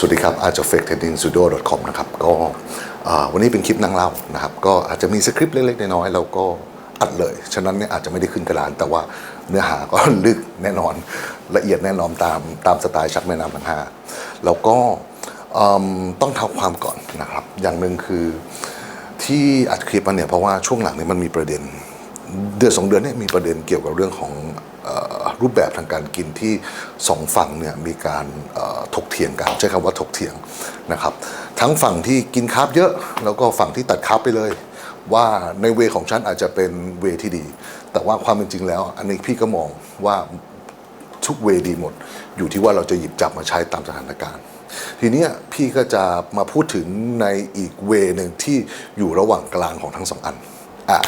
สวัสดีครับ a r t of f a k e t r a d i n g studio com นะครับก็วันนี้เป็นคลิปนั่งเล่านะครับ ก็อาจจะมีสคริปต์เล็กๆ น้อยๆแล้วก็อัดเลย ฉะนั้นเนี่ยอาจจะไม่ได้ขึ้นกระดาน แต่ว่าเนื้อหาก็ลึกแน่นอนละเอียดแน่นอนตามตามสไตล์ชักแม่น้ำทั้งห้าแล้วก็ต้องเท้าความก่อนนะครับ อย่างหนึ่งคือที่อัดคลิปมาเนี่ยเพราะว่าช่วงหลังเนี่ยมันมีประเด็น เดือนสองเดือนเนี่ยมีประเด็นเกี่ยวกับเรื่องของ รูปแบบทางการกินที่สองฝั่งเนี่ยมีการถกเถียงกันใช้คำว่าถกเถียงนะครับ ทั้งฝั่งที่กินคาร์บเยอะแล้วก็ฝั่งที่ตัดคาร์บไปเลย ว่าในเวของฉันอาจจะเป็นเวที่ดี แต่ว่าความเป็นจริงแล้ว อันนี้พี่ก็มองว่าทุกเวดีหมด อยู่ที่ว่าเราจะหยิบจับมาใช้ตามสถานการณ์ทีนี้พี่ก็จะมาพูดถึงในอีกเวหนึ่งที่อยู่ระหว่างกลางของทั้งสองอัน อะ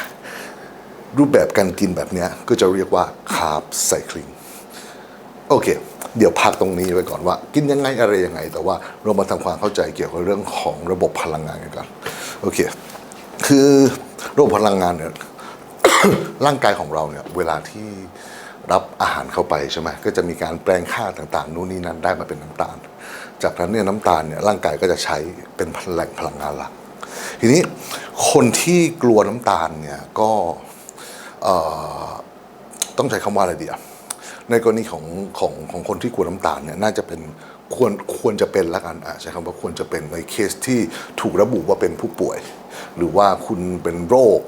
รูปแบบการกินแบบนี้ก็จะเรียกว่าคาร์บไซคลิงโอเค เดี๋ยวพักตรงนี้ไว้ก่อนว่า กินยังไงอะไรยังไง แต่ว่าเรามาทำความเข้าใจเกี่ยวกับเรื่องของระบบพลังงานกันก่อนโอเค คือระบบพลังงานเนี่ยร่างกายของเราเนี่ยเวลาที่รับอาหารเข้าไปใช่ไหมก็จะมีการแปลงค่าต่างๆ นู่นนี่นั่นได้มาเป็นน้ำตาล จากนั้นเนี่ยน้ำตาลเนี่ยร่างกายก็จะใช้เป็นแหล่งพลังงานหลัก ทีนี้คนที่กลัวน้ำตาลเนี่ยก็ ต้องใช้คำว่าอะไรดีอะในกรณีของของของคนที่กลัวน้ำตาลเนี่ยน่าจะเป็นควรควรจะเป็นละกันอะใช้คำว่าควรจะเป็นในเคสที่ถูกระบุว่าเป็นผู้ป่วย หรือว่าคุณเป็นโรค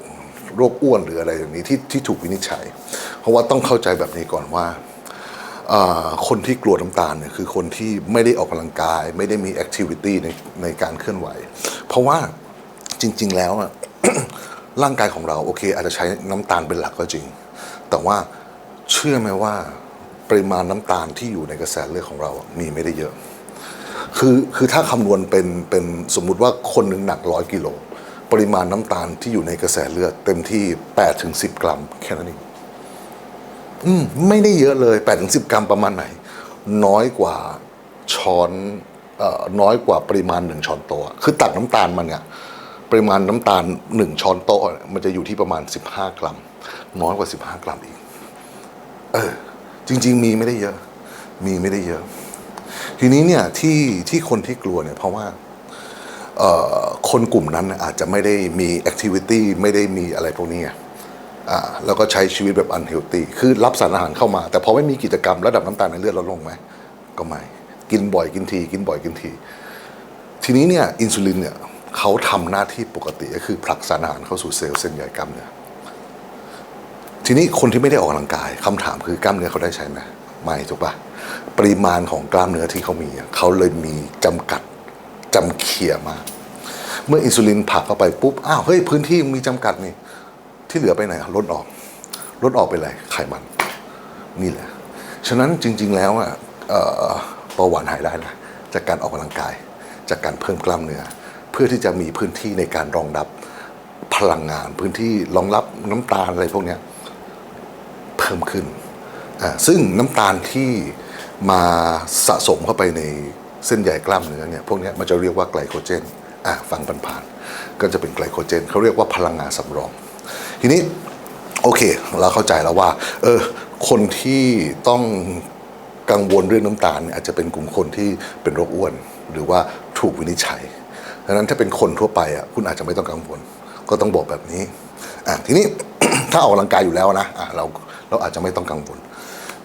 โรคอ้วนหรืออะไรอย่างนี้ที่ที่ถูกวินิจฉัย เพราะว่าต้องเข้าใจแบบนี้ก่อนว่าคนที่กลัวน้ำตาลเนี่ยคือคนที่ไม่ได้ออกกำลังกาย ไม่ได้มีแอคทิวิตี้ในในการเคลื่อนไหว เพราะว่าจริง ๆ แล้วอะ ร่างกายของเราโอเค อาจจะใช้น้ำตาลเป็นหลักก็จริง แต่ว่าเชื่อไหมว่าปริมาณน้ำตาลที่อยู่ในกระแสเลือดของเรา มีไม่ได้เยอะ คือคือถ้าคำนวณเป็นเป็นสมมุติว่าคนหนึ่งหนักร้อยกิโลปริมาณน้ำตาลที่อยู่ในกระแสเลือด เต็มที่8ถึง10กรัม แค่นั้นเองอืมไม่ได้เยอะเลย8ถึง10กรัมประมาณไหน น้อยกว่าช้อนเอ่อน้อยกว่าปริมาณหนึ่งช้อนโต๊ะคือตักน้ำตาลมันเนี่ย ปริมาณน้ำตาลหนึ่งช้อนโต๊ะมันจะอยู่ที่ประมาณ 15 กรัม น้อยกว่า 15 กรัมอีก เออ จริง ๆ มีไม่ได้เยอะ มีไม่ได้เยอะ ทีนี้เนี่ยที่ที่คนที่กลัวเนี่ยเพราะว่าคนกลุ่มนั้นอาจจะไม่ได้มีแอคทิวิตี้ไม่ได้มีอะไรพวกนี้อ่าแล้วก็ใช้ชีวิตแบบอันเฮลตี้คือรับสารอาหารเข้ามา แต่พอไม่มีกิจกรรมระดับน้ำตาลในเลือดลดลงไหมก็ไม่ กินบ่อยกินที กินบ่อยกินที ทีนี้เนี่ยอินซูลินเนี่ย เขาทำหน้าที่ปกติก็คือผลักสารอาหารเข้าสู่เซลล์เส้นใยกล้ามเนื้อทีนี้คนที่ไม่ได้ออกกำลังกายคำถามคือกล้ามเนื้อเขาได้ใช้ไหมไม่ถูกปะปริมาณของกล้ามเนื้อที่เขามีเขาเลยมีจำกัดจำเขี่ยมา เมื่ออินซูลินผลักเข้าไปปุ๊บอ้าวเฮ้ยพื้นที่มีจำกัดนี่ที่เหลือไปไหนลดออกลดออกไปเลยไขมัน นี่แหละ ฉะนั้นจริง ๆ แล้วอะเอ่อเบาหวานหายได้นะจากการออกกำลังกาย จากการเพิ่มกล้ามเนื้อ เพื่อที่จะมีพื้นที่ในการรองรับพลังงาน พื้นที่รองรับน้ำตาลอะไรพวกนี้เพิ่มขึ้น ซึ่งน้ำตาลที่มาสะสมเข้าไปในเส้นใยกล้ามเนื้อเนี่ยพวกนี้มันจะเรียกว่าไกลโคเจนฟังผ่านๆก็จะเป็นไกลโคเจนเขาเรียกว่าพลังงานสำรอง ทีนี้โอเค เราเข้าใจแล้วว่า เออ คนที่ต้องกังวลเรื่องน้ำตาลอาจจะเป็นกลุ่มคนที่เป็นโรคอ้วน หรือว่าถูกวินิจฉัย ดังนั้นถ้าเป็นคนทั่วไปอะคุณอาจจะไม่ต้องกังวล ก็ต้องบอกแบบนี้อะทีนี้ถ้าออกกำลังกายอยู่แล้วนะอะเราเราอาจจะไม่ต้องกังวล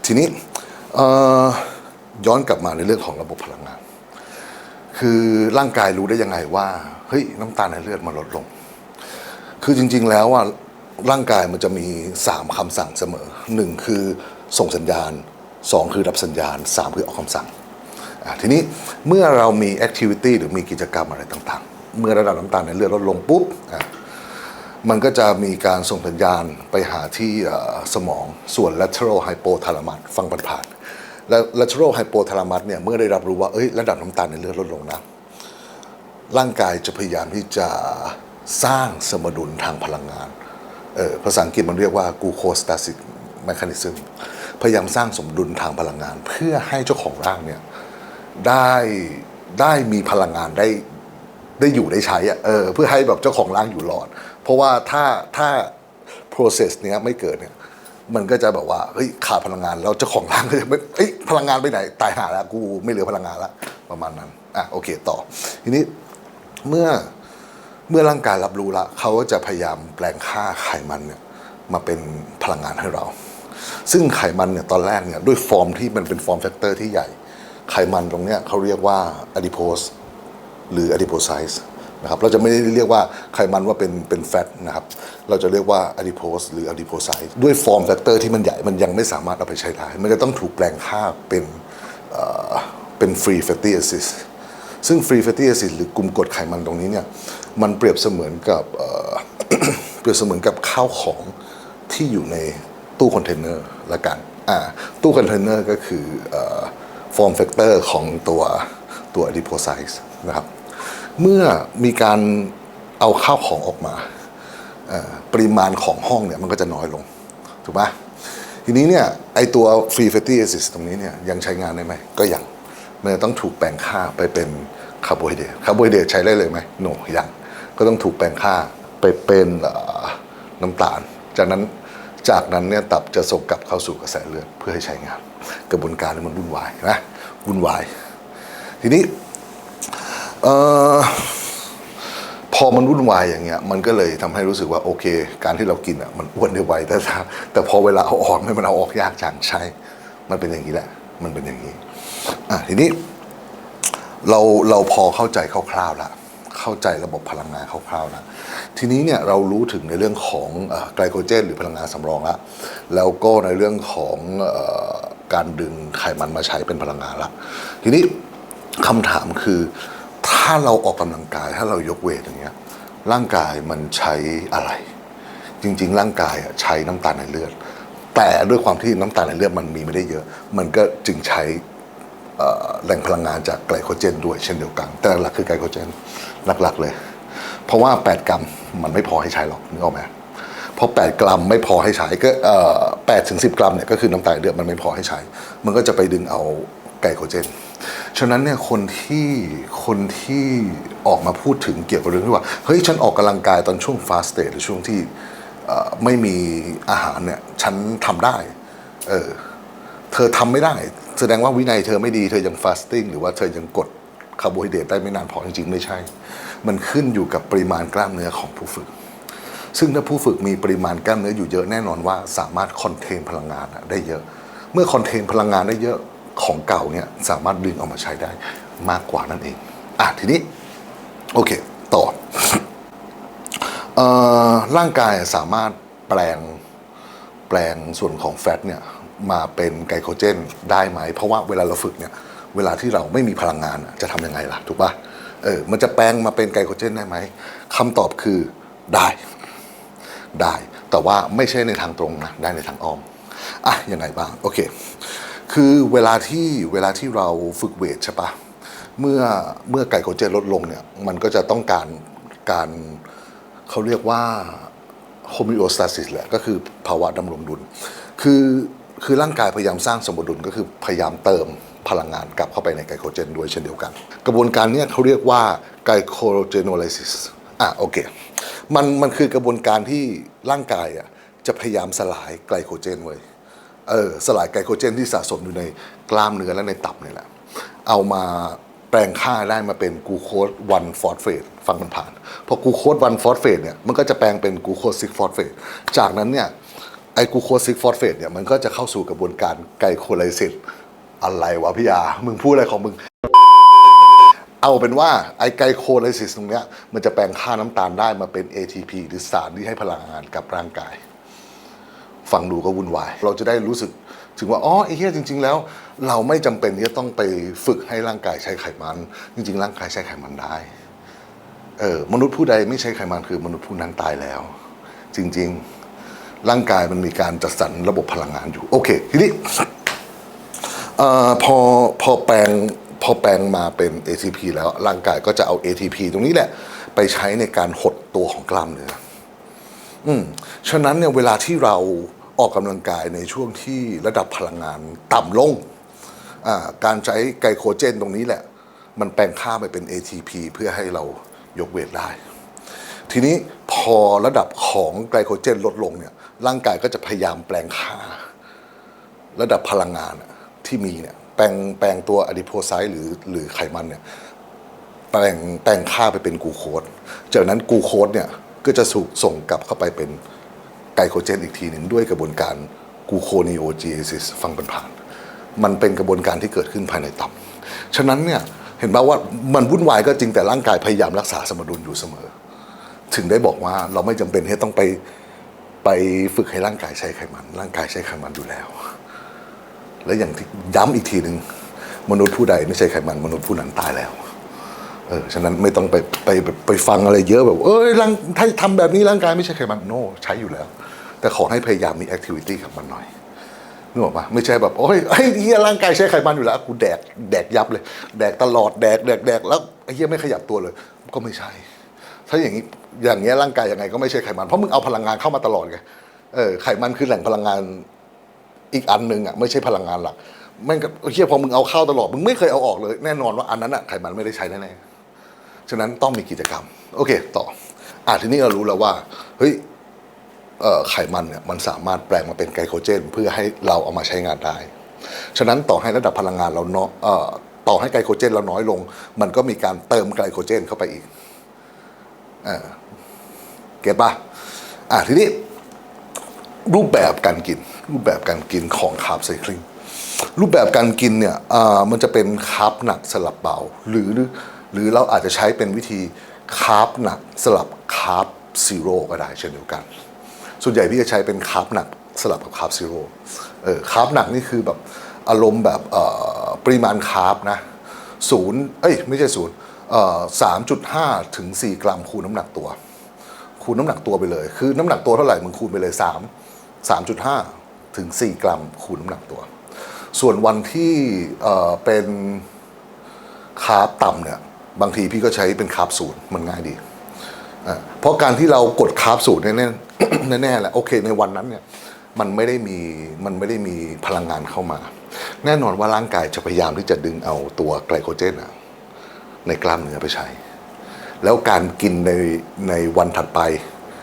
ทีนี้ย้อนกลับมาในเรื่องของระบบพลังงาน คือร่างกายรู้ได้ยังไงว่าเฮ้ยน้ำตาลในเลือดมันลดลง คือจริง ๆ แล้วอะร่างกายมันจะมี 3คำสั่งเสมอหนึ่งคือส่งสัญญาณ 2 คือรับสัญญาณ 3 คือออกคำสั่ง ทีนี้เมื่อเรามีแอคทิวิตี้หรือมีกิจกรรมอะไรต่างๆ เมื่อระดับน้ำตาลในเลือดลดลงปุ๊บมันก็จะมีการส่งสัญญาณไปหาที่สมองส่วน lateral hypothalamus ฟังผ่านๆและ lateral hypothalamus เนี่ยเมื่อได้รับรู้ว่าเอ้ยระดับน้ำตาลในเลือดลดลงนะร่างกายจะพยายามที่จะสร้างสมดุลทางพลังงานเออภาษาอังกฤษมันเรียกว่า glucostatic mechanism พยายามสร้างสมดุลทางพลังงาน เพื่อให้เจ้าของร่างเนี่ย ได้ได้มีพลังงานได้ได้อยู่ได้ใช้อะเออเพื่อให้แบบเจ้าของร่างอยู่รอด เพราะว่าถ้าถ้า process เนี้ยไม่เกิดเนี่ยมันก็จะแบบว่าเฮ้ยขาดพลังงานแล้วเจ้าของร้านก็จะไม่เอ้ยพลังงานไปไหนตายหาแล้วกูไม่เหลือพลังงานแล้วประมาณนั้นอะโอเคต่อ ทีนี้เมื่อเมื่อร่างกายรับรู้ละเขาก็จะพยายามแปลงค่าไขมันเนี่ยมาเป็นพลังงานให้เรา ซึ่งไขมันเนี่ยตอนแรกเนี่ยด้วยฟอร์มที่มันเป็นฟอร์มแฟกเตอร์ที่ใหญ่ ไขมันตรงเนี้ยเขาเรียกว่า adipose หรือ adipocyte นะครับเราจะไม่ได้เรียกว่าไขมันว่าเป็นเป็นแฟตนะครับ เราจะเรียกว่า adipose หรือ adipocyte ด้วยฟอร์มแฟกเตอร์ที่มันใหญ่มันยังไม่สามารถเอาไปใช้ได้ มันจะต้องถูกแปลงค่าเป็นเป็น free fatty acids ซึ่ง free fatty acids หรือกลุ่มกรดไขมันตรงนี้เนี่ยมันเปรียบเสมือนกับเเปรียบเสมือนกับข้าวของที่อยู่ในตู้คอนเทนเนอร์ละกันอ่าตู้คอนเทนเนอร์ก็คือ ฟอร์มแฟกเตอร์ของตัวตัว adipocyte นะครับ เมื่อมีการเอาข้าวของออกมา ปริมาณของห้องเนี่ยมันก็จะน้อยลง ถูกปะทีนี้เนี่ยไอตัว free fatty acids ตรงนี้เนี่ยยังใช้งานได้ไหมก็ยังมันจะต้องถูกแปลงค่าไปเป็นคาร์โบไฮเดรตคาร์โบไฮเดรตใช้ได้เลยไหมโนยังก็ต้องถูกแปลงค่าไปเป็นน้ำตาล จากนั้นจากนั้นเนี่ยตับจะส่งกลับเข้าสู่กระแสเลือดเพื่อให้ใช้งาน กระบวนการมันวุ่นวายนะวุ่นวาย ทีนี้พอมันวุ่นวายอย่างเงี้ยมันก็เลยทำให้รู้สึกว่าโอเค การที่เรากินอะมันอ้วนได้ไวแต่แต่พอเวลาเอาออกไม่มันเอาออกยากจังใช่ มันเป็นอย่างนี้แหละ มันเป็นอย่างนี้อะทีนี้เราเราพอเข้าใจคร่าวๆล้วเข้าใจระบบพลังงานคร่าวๆล้วทีนี้เนี่ยเรารู้ถึงในเรื่องของไกลโคเจน หรือพลังงานสำรองล้วแล้วก็ในเรื่องของ การดึงไขมันมาใช้เป็นพลังงานละทีนี้คำถามคือ ถ้าเราออกกำลังกายถ้าเรายกเวทอย่างเงี้ยร่างกายมันใช้อะไร จริง ๆ ร่างกายอะใช้น้ำตาลในเลือด แต่ด้วยความที่น้ำตาลในเลือดมันมีไม่ได้เยอะ มันก็จึงใช้แหล่งพลังงานจากไกลโคเจนด้วยเช่นเดียวกัน แต่หลักคือไกลโคเจนหลักๆเลย เพราะว่า 8 กรัมมันไม่พอให้ใช้หรอกนึกออกไหม เพราะ 8 กรัมไม่พอให้ใช้ก็เอ่อ8ถึง10กรัมเนี่ยก็คือน้ำตาลเลือดมันไม่พอให้ใช้ มันก็จะไปดึงเอาไกลโคเจน ฉะนั้นเนี่ยคนที่คนที่ออกมาพูดถึงเกี่ยวกับเรื่องที่ว่า เฮ้ย ฉันออกกำลังกายตอนช่วงฟาสเต e หรือช่วงที่ไม่มีอาหารเนี่ยฉันทำได้ เออ เธอทำไม่ได้ แสดงว่าวินัยเธอไม่ดีเธอยังฟาสติ้งหรือว่าเธอยังกดคาร์โบไฮเดรตได้ไม่นานพอจริงๆ ไม่ใช่ มันขึ้นอยู่กับปริมาณกล้ามเนื้อของผู้ฝึก ซึ่งถ้าผู้ฝึกมีปริมาณกล้ามเนื้ออยู่เยอะแน่นอนว่าสามารถคอนเทนพลังงานได้เยอะ เมื่อคอนเทนพลังงานได้เยอะของเก่าเนี่ยสามารถดึงเอามาใช้ได้มากกว่านั่นเองอะทีนี้โอเคต่ออร่างกายสามารถแปลงแปลงส่วนของแฟตเนี่ยมาเป็นไกลโคเจนได้ไหม เพราะว่าเวลาเราฝึกเนี่ยเวลาที่เราไม่มีพลังงานจะทำยังไงล่ะ ถูกปะเออมันจะแปลงมาเป็นไกลโคเจนได้ไหมคำตอบคือได้ ได้ แต่ว่าไม่ใช่ในทางตรงนะได้ในทางอ้อมอะยังไงบ้างโอเค คือเวลาที่เวลาที่เราฝึกเวทใช่ปะเมื่อเมื่อไกลโคเจนลดลงเนี่ยมันก็จะต้องการการเขาเรียกว่าโฮมิโอสตาซิสแหละก็คือภาวะดำรงดุล คือคือร่างกายพยายามสร้างสมดุลก็คือพยายามเติมพลังงานกลับเข้าไปในไกลโคเจนด้วยเช่นเดียวกัน กระบวนการนี้เขาเรียกว่าไกลโคเจโนไลซิส อะโอเค มันมันคือกระบวนการที่ร่างกายอะจะพยายามสลายไกลโคเจนไว้ยเออสลายไกลโคเจนที่สะสมอยู่ในกล้ามเนื้อและในตับนี่แหละ เอามาแปลงค่าได้มาเป็นกูโคสวันฟอสเฟตฟังมันผ่าน พอกูโคสวันฟอสเฟตเนี่ยมันก็จะแปลงเป็นกูโคสซิกฟอสเฟตจากนั้นเนี่ยไอ้กูโคสซิกฟอสเฟตเนี่ยมันก็จะเข้าสู่กระบวนการไกลโคไลซิสอะไรวะพี่ยา มึงพูดอะไรของมึง เอาเป็นว่าไอไกลโคไลซิสตรงเนี้ยมันจะแปลงค่าน้ำตาลได้มาเป็น ATP หรือสารที่ให้พลังงานกับร่างกาย ฟังดูก็วุ่นวาย เราจะได้รู้สึกถึงว่า อ๋อไอ้เหี้ยจริง ๆ แล้ว เราไม่จำเป็นที่จะต้องไปฝึกให้ร่างกายใช้ไขมัน จริง ๆ ร่างกายใช้ไขมันได้ เออมนุษย์ผู้ใดไม่ใช้ไขมันคือมนุษย์ผู้นั้นตายแล้ว จริง ๆ ร่างกายมันมีการจัดสรรระบบพลังงานอยู่ โอเค ทีนี้เอ่อพอพอแปลง อแปลงมาเป็น ATP แล้วร่างกายก็จะเอา ATP ตรงนี้แหละ ไปใช้ในการหดตัวของกล้ามเนื้ออืมฉะนั้นเนี่ยเวลาที่เราออกกำลังกายในช่วงที่ระดับพลังงานต่ำลงอ่าการใช้ไกลโคเจนตรงนี้แหละ มันแปลงค่าไปเป็น ATP เพื่อให้เรายกเวทได้ ทีนี้พอระดับของไกลโคเจนลดลงเนี่ยร่างกายก็จะพยายามแปลงค่า ระดับพลังงานที่มีเนี่ย แปลงแปลงตัวอะดิโพไซต์หรือหรือไขมันเนี่ยแปลงแปลงค่าไปเป็นกูโคสจากนั้นกูโคสเนี่ยก็จะสูส่งกลับเข้าไปเป็นไกลโคเจนอีกทีหนึ่งด้วยกระบวนการกูโคนิโอจีเอซิสฟังเป็นผ่าน มันเป็นกระบวนการที่เกิดขึ้นภายในตับ ฉะนั้นเนี่ยเห็นไหมว่ามันวุ่นวายก็จริงแต่ร่างกายพยายามรักษาสมดุลอยู่เสมอ ถึงได้บอกว่าเราไม่จำเป็นที่ต้องไปไปฝึกให้ร่างกายใช้ไขมัน ร่างกายใช้ไขมันอยู่แล้ว และอย่างที่ย้ำอีกทีหนึ่งมนุษย์ผู้ใดไม่ใช่ไขมันมนุษย์ผู้นั้นตายแล้วเออฉะนั้นไม่ต้องไปไปไปฟังอะไรเยอะแบบ เอ้ยร่างถ้าทำแบบนี้ร่างกายไม่ใช่ไขมันโนใช้อยู่แล้ว แต่ขอให้พยายามมีแอคทิวิตี้กับมันหน่อยนึกออกปะไม่ใช่แบบโอ้ยไอ้เฮียร่างกายใช้ไขมันอยู่แล้วกูแดกแดกยับเลย แดกตลอดแดกแดกแดกแล้วไอ้เฮียไม่ขยับตัวเลย ก็ไม่ใช่ ถ้าอย่างนี้อย่างเงี้ยร่างกายยังไงก็ไม่ใช่ไขมันเพราะมึงเอาพลังงานเข้ามาตลอดไงเออไขมันคือแหล่งพลังงาน อีกอันหนึ่งอะไม่ใช่พลังงานหลักแม่งก็เฮียพอมึงเอาเข้าตลอดมึงไม่เคยเอาออกเลย แน่นอนว่าอันนั้นอะไขมันไม่ได้ใช้แน่ๆฉะนั้นต้องมีกิจกรรม โอเค ต่ออะทีนี้เรารู้แล้วว่าเฮ้ยเอ่อไขมันเนี่ยมันสามารถแปลงมาเป็นไกลโคเจน เพื่อให้เราเอามาใช้งานได้ ฉะนั้นต่อให้ระดับพลังงานเราเนาะเอ่อต่อให้ไกลโคเจนเราน้อยลง มันก็มีการเติมไกลโคเจนเข้าไปอีกเออเก็ตป่ะอะทีนี้ รูปแบบการกิน รูปแบบการกินของคาร์บไซคลิงรูปแบบการกินเนี่ยมันจะเป็นคาร์บหนักสลับเบา หรือหรือเราอาจจะใช้เป็นวิธีคาร์บหนักสลับคาร์บซีโร่ก็ได้เช่นเดียวกัน ส่วนใหญ่พี่จะใช้เป็นคาร์บหนักสลับกับคาร์บซีโร่เออคาร์บหนักนี่คือแบบอารมณ์แบบปริมาณคาร์บนะศูนย์เอ้ยไม่ใช่ศูนย์สามจุดห้าถึงสี่กรัมคูณน้ำหนักตัว คูณน้ำหนักตัวไปเลย คือน้ำหนักตัวเท่าไหร่มึงคูณไปเลยสาม สามจุดห้าถึงสี่กรัมคูณน้ำหนักตัว ส่วนวันที่เป็นคาร์บต่ำเนี่ยบางทีพี่ก็ใช้เป็นคาร์บศูนย์มันง่ายดี เพราะการที่เรากดคาร์บสูตรแน่ๆแน่ๆแหละโอเคในวันนั้นเนี่ยมันไม่ได้มีมันไม่ได้มีพลังงานเข้ามา แน่นอนว่าร่างกายจะพยายามที่จะดึงเอาตัวไกลโคเจนอะในกล้ามเนื้อไปใช้ แล้วการกินในในวันถัดไป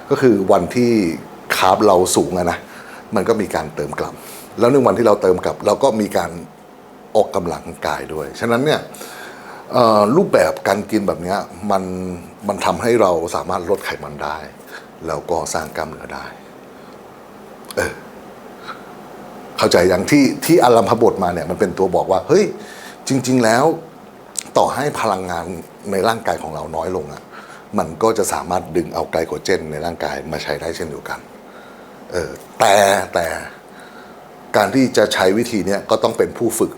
ก็คือวันที่คาร์บเราสูงอะนะ มันก็มีการเติมกลับ แล้วในวันที่เราเติมกลับ เราก็มีการออกกำลังกายด้วย ฉะนั้นเนี่ยรูปแบบการกินแบบนี้มันมันทำให้เราสามารถลดไขมันได้ แล้วก็สร้างกล้ามเนื้อได้เออเข้าใจอย่างที่ที่อารัมพบทมาเนี่ยมันเป็นตัวบอกว่า เฮ้ย จริง ๆ แล้ว ต่อให้พลังงานในร่างกายของเราน้อยลงอะ่ะมันก็จะสามารถดึงเอาไกลโคเจนในร่างกายมาใช้ได้เช่นเดียวกัน ออแต่แต่การที่จะใช้วิธีเนี้ยก็ต้องเป็นผู้ฝึก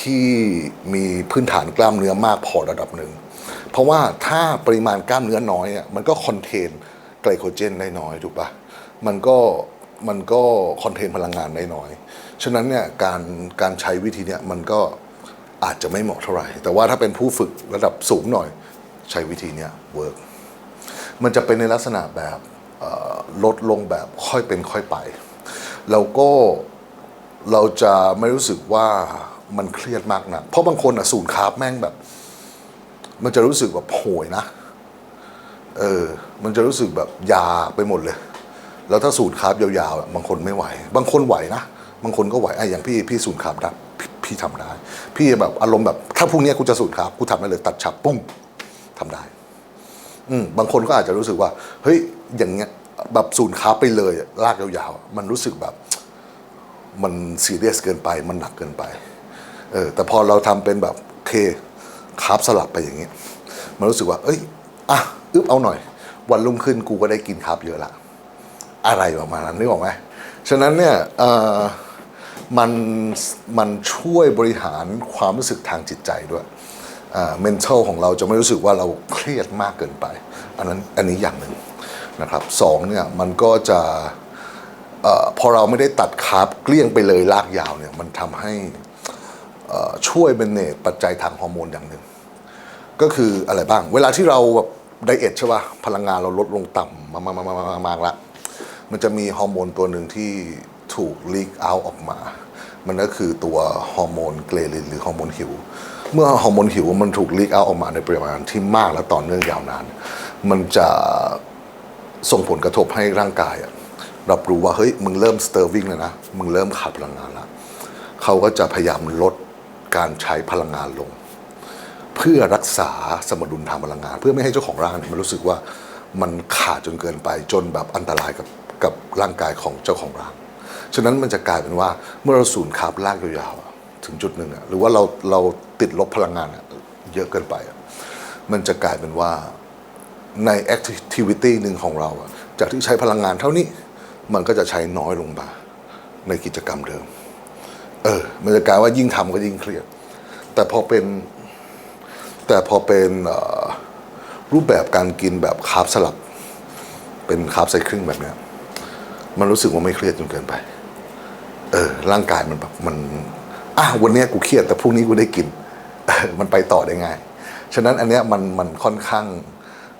ที่มีพื้นฐานกล้ามเนื้อมากพอระดับหนึ่ง เพราะว่าถ้าปริมาณกล้ามเนื้อน้อยอะมันก็คอนเทนไกลโคเจนได้น้อยถูกปะมันก็มันก็คอนเทนพลังงานได้น้อย ฉะนั้นเนี่ยการการใช้วิธีเนี้ยมันก็อาจจะไม่เหมาะเท่าไหร่ แต่ว่าถ้าเป็นผู้ฝึกระดับสูงหน่อย ใช้วิธีเนี้ยเวิร์กมันจะเป็นในลักษณะแบบ ลดลงแบบค่อยเป็นค่อยไป แล้วก็เราจะไม่รู้สึกว่ามันเครียดมากนะเพราะบางคนอะสูนคาร์บแม่งแบบ มันจะรู้สึกแบบโหยนะ เออ มันจะรู้สึกแบบยาไปหมดเลย แล้วถ้าสูตรคาร์บยาวๆ บางคนไม่ไหว บางคนไหวนะ บางคนก็ไหวไอ้อย่างพี่พี่สูตรคาร์บได้พี่พี่ทำได้ พี่แบบอารมณ์แบบถ้าพรุ่งนี้กูจะสูตรคาร์บกูทำได้เลยตัดฉับปุ้งทำได้ อืมบางคนก็อาจจะรู้สึกว่า เฮ้ยอย่างเงี้ยแบบสูนย์คาร์บไปเลยลากยาวๆ มันรู้สึกแบบ มันซีเรียสเกินไป มันหนักเกินไปเออแต่พอเราทำเป็นแบบเคคาร์บสลับไปอย่างเงี้ยมันรู้สึกว่า เอ้ยอะอึบเอาหน่อย วันรุ่งขึ้นกูก็ได้กินคาร์บเยอะละอะไรประมาณนั้นนึกออกไหมฉะนั้นเนี่ยเออมันมันช่วยบริหารความรู้สึกทางจิตใจด้วย mental ของเราจะไม่รู้สึกว่าเราเครียดมากเกินไป อันนั้นอันนี้อย่างหนึ่งนะครับสองเนี่ยมันก็จะอพอเราไม่ได้ตัดคาร์บเกลี้ยงไปเลยลากยาวเนี่ยมันทำให้ช่วยเป็นเนตปัจจัยทางฮอร์โมนอย่างหนึ่งก็คืออะไรบ้าง เวลาที่เราแบบไดเอทใช่ป่ะพลังงานเราลดลงต่ำมากๆๆๆๆๆละมันจะมีฮอร์โมนตัวหนึ่งที่ถูกลีกเอาออกมา มันก็คือตัวฮอร์โมนเกรลินหรือฮอร์โมนหิว เมื่อฮอร์โมนหิวมันถูกลีกเอาออกมาในปริมาณที่มากและต่อเนื่องยาวนาน มันจะส่งผลกระทบให้ร่างกายรับรู้ว่าเฮ้ยมึงเริ่มสเตอร์วิ่งแล้วนะ มึงเริ่มขาดพลังงานแล้วเขาก็จะพยายามลดการใช้พลังงานลง เพื่อรักษาสมดุลทางพลังงาน เพื่อไม่ให้เจ้าของร่างเนี่ยมันรู้สึกว่ามันขาดจนเกินไปจนแบบอันตรายกับกับร่างกายของเจ้าของร่าง ฉะนั้นมันจะกลายเป็นว่าเมื่อเราสูญคาร์บลากยาวๆถึงจุดหนึ่งอะหรือว่าเราเรา ติดลบพลังงานเยอะเกินไป มันจะกลายเป็นว่าในแอคทิวิตี้หนึ่งของเรา จากที่ใช้พลังงานเท่านี้ มันก็จะใช้น้อยลงมาในกิจกรรมเดิม เออ มันจะกลายว่ายิ่งทำก็ยิ่งเครียด แต่พอเป็น แต่พอเป็นรูปแบบการกินแบบคาร์บสลับ เป็นคาร์บไซคลิงแบบนี้มันรู้สึกว่าไม่เครียดจนเกินไป เออ ร่างกายมันแบบมัน อะ วันนี้กูเครียดแต่พรุ่งนี้กูได้กิน มันไปต่อได้ง่าย ฉะนั้นอันเนี้ยมันมันค่อนข้าง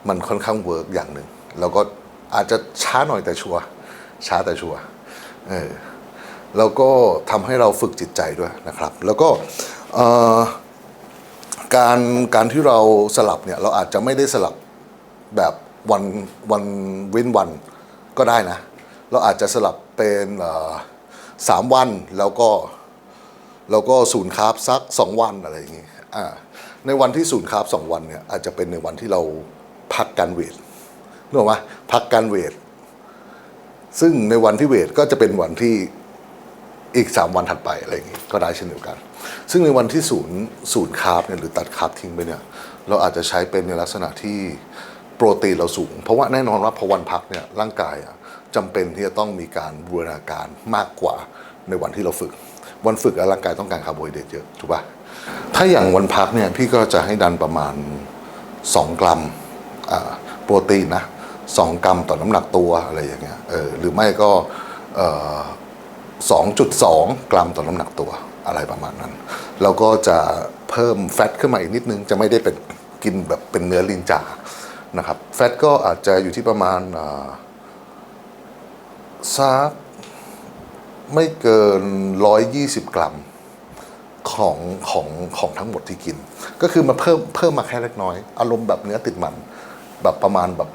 มันค่อนข้างเวิร์กอย่างหนึ่งแล้วก็อาจจะช้าหน่อยแต่ชัวร์ช้าแต่ชัวร์เออแล้วก็ทำให้เราฝึกจิตใจด้วยนะครับ แล้วก็การการที่เราสลับเนี่ยเราอาจจะไม่ได้สลับแบบวันวันเว้นวันก็ได้นะ เราอาจจะสลับเป็นสามวันแล้วก็แล้วก็ศูนย์คาร์บสักสองวันอะไรอย่างงี้ ในวันที่ศูนย์คาร์บสองวันเนี่ยอาจจะเป็นในวันที่เราพักการเวทนึกออกไหมพักการเวท ซึ่งในวันที่เวทก็จะเป็นวันที่อีกสามวันถัดไปอะไรอย่างงี้ก็ได้เช่นเดียวกัน ซึ่งในวันที่ศูนย์ศูนย์คาร์บเนี่ยหรือตัดคาร์บทิ้งไปเนี่ยเราอาจจะใช้เป็นในลักษณะที่โปรตีนเราสูง เพราะว่าแน่นอนว่าพอวันพักเนี่ยร่างกายอะจำเป็นที่จะต้องมีการบูรณาการมากกว่าในวันที่เราฝึก วันฝึกร่างกายต้องการคาร์โบไฮเดรตเยอะถูกปะ ถ้าอย่างวันพักเนี่ยพี่ก็จะให้ดันประมาณ 2 กรัมโปรตีนนะสองกรัมต่อน้ำหนักตัวอะไรอย่างเงี้ยเออหรือไม่ก็เอ่อ2.2กรัมต่อน้ำหนักตัวอะไรประมาณนั้น แล้วก็จะเพิ่มแฟตขึ้นมาอีกนิดนึง จะไม่ได้เป็นกินแบบเป็นเนื้อลินจานะครับแฟตก็อาจจะอยู่ที่ประมาณสักไม่เกิน 120 กรัม ของของของทั้งหมดที่กิน ก็คือมาเพิ่มเพิ่มมาแค่เล็กน้อย อารมณ์แบบเนื้อติดมัน แบบประมาณแบบ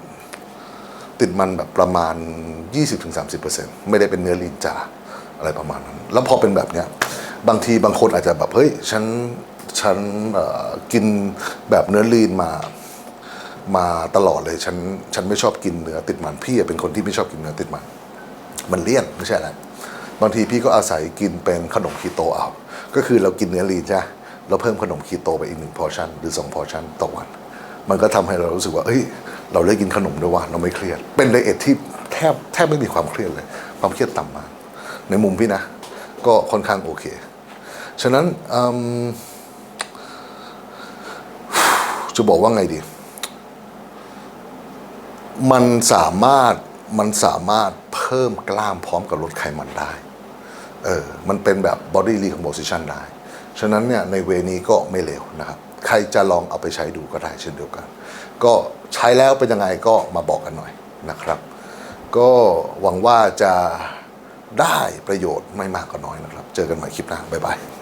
ติดมันแบบประมาณ 20-30%ไม่ได้เป็นเนื้อลีนจาอะไรประมาณนั้น แล้วพอเป็นแบบเนี้ยบางทีบางคนอาจจะแบบเฮ้ยฉันฉันกินแบบเนื้อลีนมามาตลอดเลยฉันฉันไม่ชอบกินเนื้อติดมันพี่เป็นคนที่ไม่ชอบกินเนื้อติดมัน มันเลี่ยนไม่ใช่อะไรบางทีพี่ก็อาศัยกินเป็นขนมคีโตเอา ก็คือเรากินเนื้อลีนใช่ไหมเราเพิ่มขนมคีโตไปอีกหนึ่งพอชั่นหรือสองพอชั่นต่อวัน มันก็ทำให้เรารู้สึกว่าเอ้ยเราได้กินขนมด้วยว่าเราไม่เครียด เป็นไดเอทที่แทบแทบไม่มีความเครียดเลย ความเครียดต่ำมากในมุมพี่นะ ก็ค่อนข้างโอเค ฉะนั้นจะบอกว่าไงดี มันสามารถมันสามารถเพิ่มกล้ามพร้อมกับลดไขมันได้ เออมันเป็นแบบ body recomposition ได้ ฉะนั้นเนี่ยในเวนี้ก็ไม่เลวนะครับ ใครจะลองเอาไปใช้ดูก็ได้เช่นเดียวกัน ก็ใช้แล้วเป็นยังไงก็มาบอกกันหน่อยนะครับ ก็หวังว่าจะได้ประโยชน์ไม่มากก็น้อยนะครับ เจอกันใหม่คลิปหน้า บ๊ายบาย